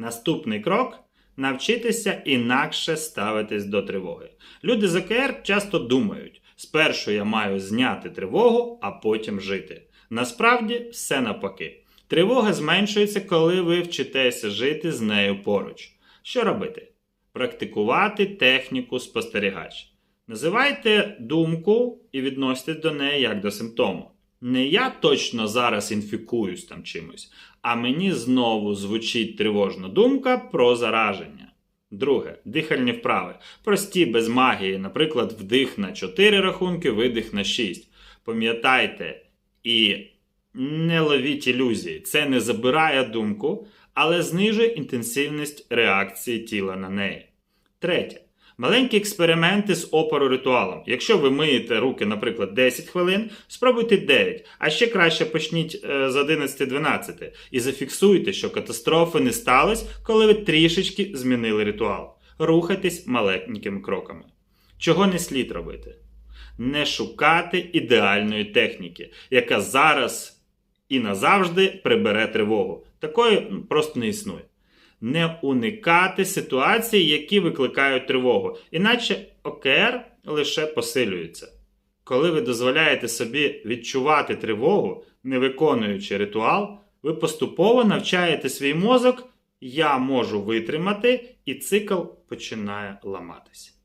Наступний крок навчитися інакше ставитись до тривоги. Люди з ОКР часто думають: спершу я маю зняти тривогу, а потім жити. Насправді все навпаки. Тривога зменшується, коли ви вчитеся жити з нею поруч. Що робити? Практикувати техніку спостерігач. Називайте думку і відноситесь до неї як до симптому. Не я точно зараз інфікуюсь там чимось, а мені знову звучить тривожна думка про зараження. Друге дихальні вправи. Прості без магії, наприклад, вдих на 4 рахунки, видих на 6. Пам'ятайте і не ловіть ілюзії. Це не забирає думку, але знижує інтенсивність реакції тіла на неї. Третє. Маленькі експерименти з опороритуалом. Якщо ви миєте руки, наприклад, 10 хвилин, спробуйте 9, а ще краще почніть е, з 11-12 і зафіксуйте, що катастрофи не стались, коли ви трішечки змінили ритуал. Рухайтесь маленькими кроками. Чого не слід робити? Не шукати ідеальної техніки, яка зараз і назавжди прибере тривогу. Такої просто не існує не уникати ситуацій, які викликають тривогу, іначе ОКР лише посилюється. Коли ви дозволяєте собі відчувати тривогу, не виконуючи ритуал, ви поступово навчаєте свій мозок, я можу витримати, і цикл починає ламатися.